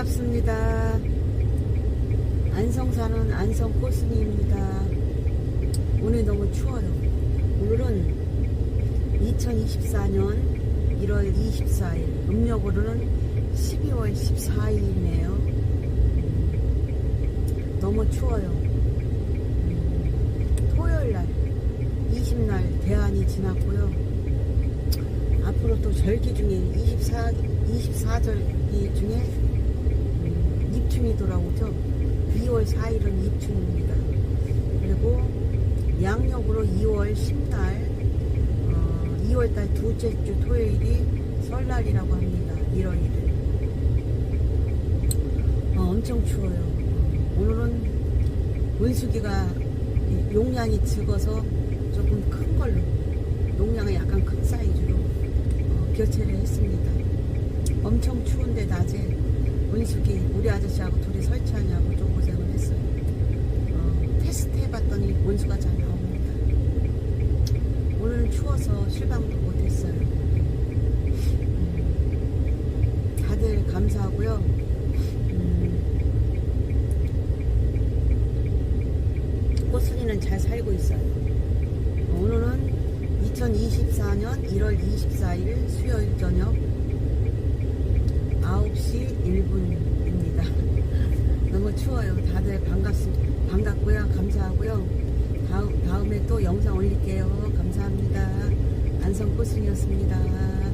반갑습니다. 안성 사는 안성 꽃순이입니다. 오늘 너무 추워요. 오늘은 2024년 1월 24일, 음력으로는 12월 14일이네요. 너무 추워요. 음, 토요일 날, 20날 대안이 지났고요. 앞으로 또 절기 중에 24, 24절기 중에 음, 입춘이 돌아오죠. 2월 4일은 입춘입니다. 그리고 양력으로 2월 10날, 어, 2월달 둘째 주 토요일이 설날이라고 합니다. 1월 1일. 어, 엄청 추워요. 오늘은 원수기가 용량이 적어서 조금 큰 걸로, 용량은 약간 큰 사이즈로 어, 교체를 했습니다. 엄청 추운데 낮에 원숙이 우리 아저씨하고 둘이 설치하냐고 좀 고생을 했어요. 어, 테스트 해봤더니 원수가 잘 나옵니다. 오늘은 추워서 실방도 못했어요. 음, 다들 감사하고요. 음, 꽃순이는 잘 살고 있어요. 오늘은 2024년 1월 24일 수요일 저녁 9시 1분입니다. 너무 다들 반갑습, 반갑고요. 감사하고요. 다음, 다음에 또 영상 올릴게요. 감사합니다. 안성꽃순이었습니다.